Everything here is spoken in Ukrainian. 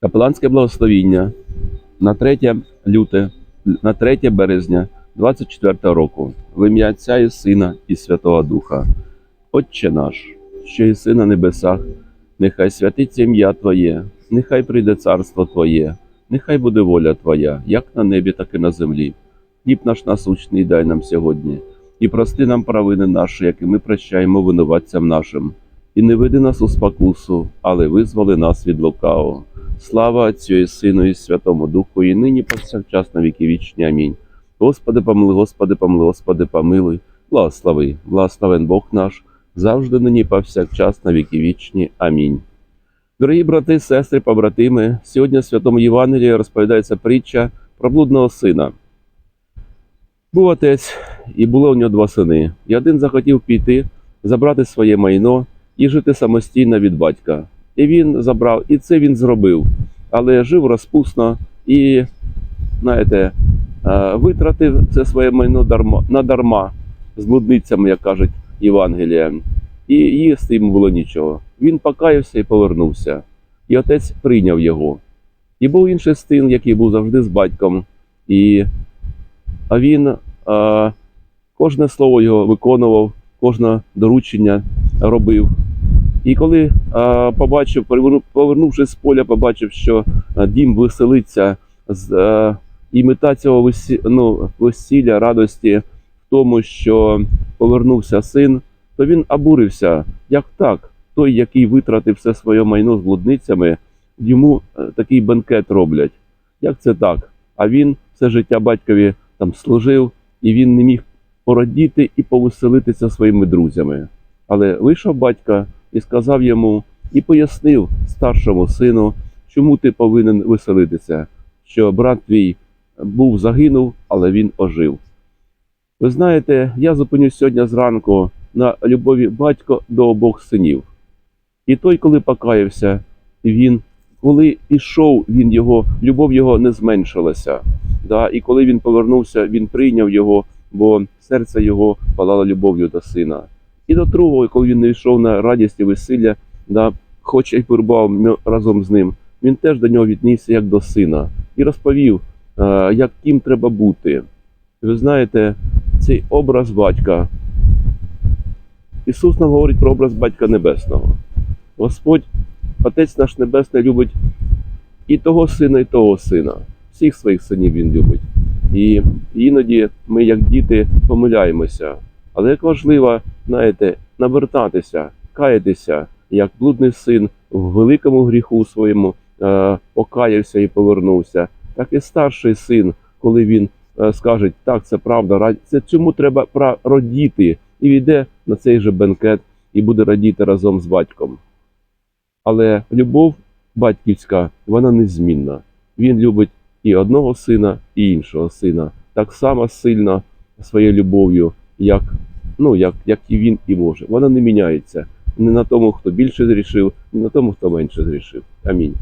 Капеланське благословіння на 3 люте, на 3 березня 24 року в ім'я Отця і Сина і Святого Духа. Отче наш, що єси на небесах, нехай святиться ім'я Твоє, нехай прийде царство Твоє, нехай буде воля Твоя, як на небі, так і на землі. Хліб наш насущний дай нам сьогодні, і прости нам провини наші, які ми прощаємо винуватцям нашим. І не веди нас у спокусу, але визволи нас від лукавого. Слава Отцю і Сину і Святому Духу, і нині повсякчас на віки вічні. Амінь. Господи, помилуй, Господи, помилуй, Господи, помилуй, благослови, благословен Бог наш, завжди нині повсякчас на віки вічні. Амінь. Дорогі брати, сестри, побратими, сьогодні в Святому Євангелії розповідається притча про блудного сина. Був отець, і було у нього два сини. І один захотів піти, забрати своє майно і жити самостійно від батька. І він забрав, і це він зробив, але жив розпусно і, знаєте, е, витратив це своє майно дарма, надарма з блудницями, як кажуть Євангелія, і їсти йому було нічого. Він покаявся і повернувся. І отець прийняв його. І був інший син, який був завжди з батьком, і а він е, кожне слово його виконував, кожне доручення робив. І коли побачив, повернувшись з поля, побачив, що дім веселиться з і мета цього весі, ну, весілля, радості в тому, що повернувся син, то він обурився. Як так? Той, який витратив все своє майно з блудницями, йому такий бенкет роблять. Як це так? А він все життя батькові там служив, і він не міг порадіти і повеселитися своїми друзями. Але вийшов батька і сказав йому, і пояснив старшому сину, чому ти повинен веселитися, що брат твій був загинув, але він ожив. Ви знаєте, я зупинюсь сьогодні зранку на любові батька до обох синів. І той, коли покаявся, він, коли пішов, він його, любов його не зменшилася. Да? І коли він повернувся, він прийняв його, бо серце його палало любов'ю до сина. І до другого, коли він не йшов на радість і весілля, да, хоч і перебував разом з ним, він теж до нього віднісся як до сина і розповів, е, як ким треба бути. Ви знаєте, цей образ батька. Ісус нам говорить про образ Батька Небесного. Господь, Отець наш Небесний, любить і того сина, і того сина. Всіх своїх синів Він любить. І іноді ми, як діти, помиляємося. Але як важливо, знаєте, навертатися, каятися, як блудний син в великому гріху своєму е, покаявся і повернувся, так і старший син, коли він е, скаже, так, це правда, ра- це цьому треба радіти, і війде на цей же бенкет і буде радіти разом з батьком. Але любов батьківська, вона незмінна. Він любить і одного сина, і іншого сина так само сильно своєю любов'ю, як, ну, як, як і він і може. Вона не міняється не на тому, хто більше зрішив, не на тому, хто менше зрішив. Амінь.